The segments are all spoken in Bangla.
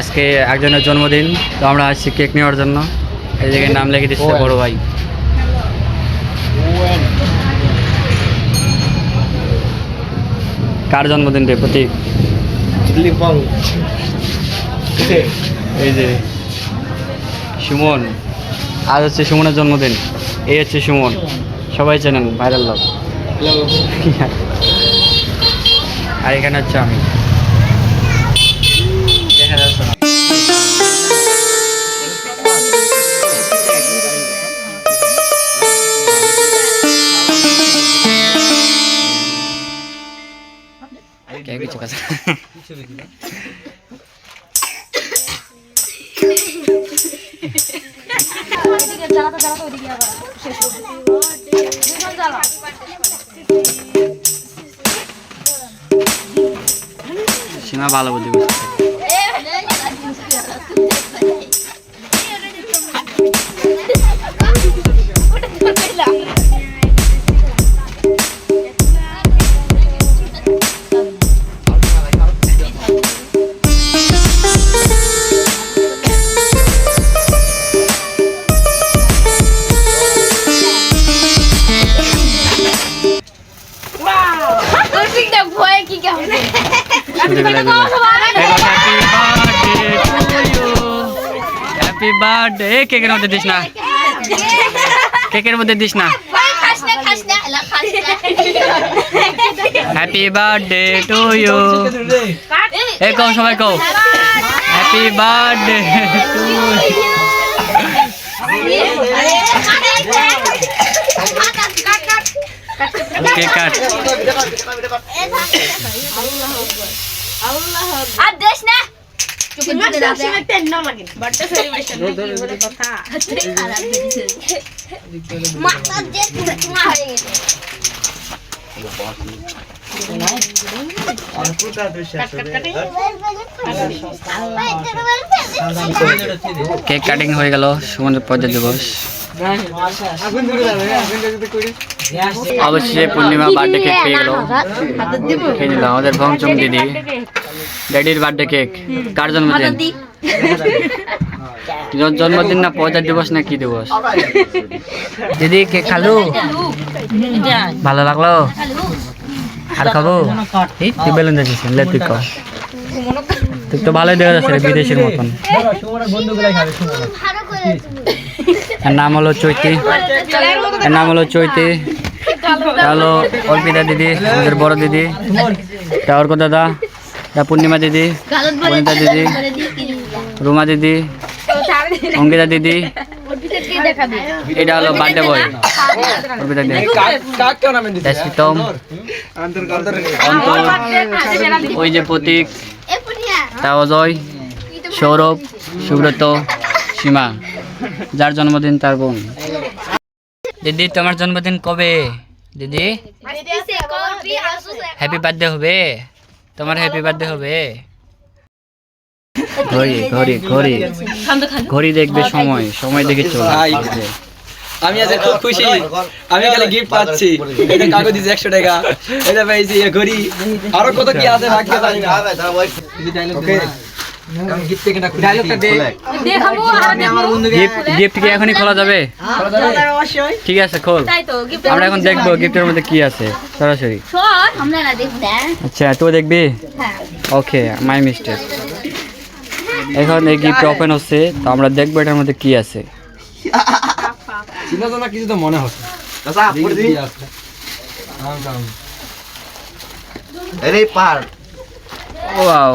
আজকে একজনের জন্মদিন তো আমরা আসছি কেক নেওয়ার জন্য। এই জায়গায় নাম লিখে দিচ্ছে বড় ভাই। কার জন্মদিন রে প্রতীক? এই যে সুমন। আজ হচ্ছে সুমনের জন্মদিন এই হচ্ছে সুমন। সবাই চেনেন ভাইরাল লোক আর এখানে হচ্ছে আমি। কিছু কথা জ্বালাতে জ্বালাতে ওইদিকে আবার শেষ দুজন জ্বালা। সীমা ভালো বুদ্ধি করছে ওইদিকটা হ্যাপি বার্থডে কেকের মধ্যে দিস না। কেকের মধ্যে দিস না। হ্যাপি বার্থডে টু ইউ এ কও সবাই কও। Happy birthday to cake cut. আর দেশ না। কেক কাটিং হয়ে গেল সুমনের পর্যায় দিবস। অবশ্যই পূর্ণিমা বার্থডে কেক পেয়ে গেল। খেয়ে নিল আমাদের ভংচং দিদি ড্যাডির বার্থডে কেক কার জন্মদিন। জন্মদিন না পয়সা দিবস না কি দিবস? দিদি কেক খালু? ভালো লাগল? আর খাব? তুই বেলুন দিয়েছিস লে তুই কর তুই তো ভালোই দেখা যাচ্ছে বিদেশের মতন। এর নাম হলো চৈতি। এর নাম হলো চৈতি। হলো অর্পিতা দিদি আমাদের বড় দিদি। এটা অর্ক দাদা। পূর্ণিমা দিদি বনিতা দিদি রুমা দিদি অঙ্কিতা দিদি এটা হলো বার্থডে বয় অর্পিতা দিদি। শীতম অন্তর ওই যে প্রতীক তা অজয় সৌরভ সুব্রত সীমা যার জন্মদিন তার বোন। দিদি তোমার জন্মদিন কবে? দিদি? হ্যাপি বার্থডে হবে। তোমার হ্যাপি বার্থডে হবে। ঘড়ি ঘড়ি ঘড়ি। ঘড়ি দেখবে সময় সময় দেখে চলো। আমি আজ খুব খুশি। আমি খালি গিফট পাচ্ছি। এটা কাগজ দিছে একশো টাকা। এটা পাইছি ঘড়ি। আরও কত কি আছে ভাগ্য জানি না। গিফট থেকে না ডায়লগটা দে। দেখাবো আমি আমার বন্ধুকে গিফট গিফট কি এখনই খোলা যাবে? অবশ্যই। ঠিক আছে খোল। তাই তো গিফট আমরা এখন দেখব গিফটের মধ্যে কি আছে সরাসরি। শোন আমরা না দেখব আচ্ছা তুই দেখবি? হ্যাঁ। ওকে মাই মিস্টেক এখন এই গিফট ওপেন হচ্ছে তো আমরা দেখব এটার মধ্যে কি আছে। চিনা জানা কিছু তো মনে হচ্ছে। দেখি কি আছে। রাম রাম। আরে পার। ওয়াও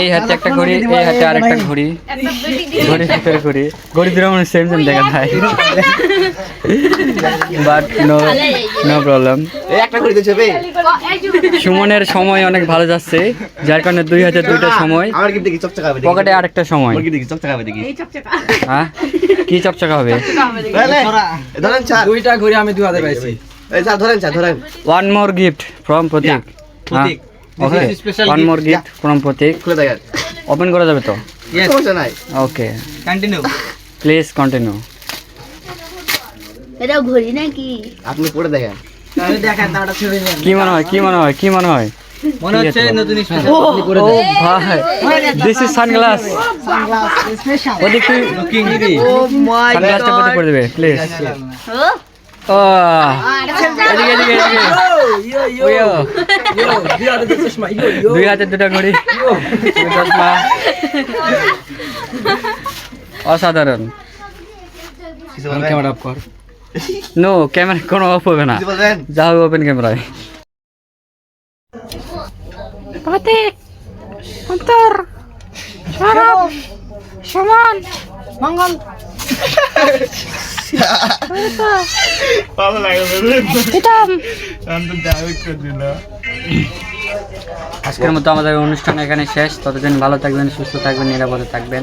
এই হাতে একটা ঘড়ি এই হাতে আর একটা ঘড়ি ঘড়ির ভিতরে ঘড়ি। ঘড়ি দুটো মানে সেম সেম দেখা যায় বাট নো নো প্রবলেম এই একটা করে দিয়েছে সুমনের সময় অনেক ভালো যাচ্ছে যার কারণে দুই হাতে দুইটা সময়। আমার কি দেখি চকচকা হবে পকেটে আরেকটা সময়। আমার কি দেখি চকচকা হবে দেখি। হ্যাঁ? কি চকচকা হবে? তাহলে ধরেন চার দুইটা ঘড়ি আমি দু হাতে পাইছি। এই চার ধরেন চার ধরেন। One more gift from Pratik Pratik. Okay one more gift from Pratik খুলে দেখেন ওপেন করা যাবে তো সমস্যা নাই ওকে কন্টিনিউ প্লিজ কন্টিনিউ এটা ঘড়ি নাকি আপনি পড়ে দেখেন কি মনে হয় কি মনে হয় কি মনে হয় মনে হচ্ছে নতুন স্পেশাল আপনি করে ও দেন ভাই দিস ইজ সানগ্লাস লুকিং সানগ্লাসটা পরে করে দেবে প্লিজ ও ও এদিকে এদিকে এদিকে ওইও দুই হাতে দুটো ঘড়ি চশমা অসাধারণ কিছু বলবেন ক্যামেরা অফ কর নো ক্যামেরা কোনো অফ হবে না কিছু বলবেন যা হবে ওপেন ক্যামেরায় প্রতীক অন্তর সরব সমান মঙ্গল ভালো আজকের মতো আমাদের অনুষ্ঠান এখানে শেষ। ততদিন ভালো থাকবেন সুস্থ থাকবেন নিরাপদে থাকবেন।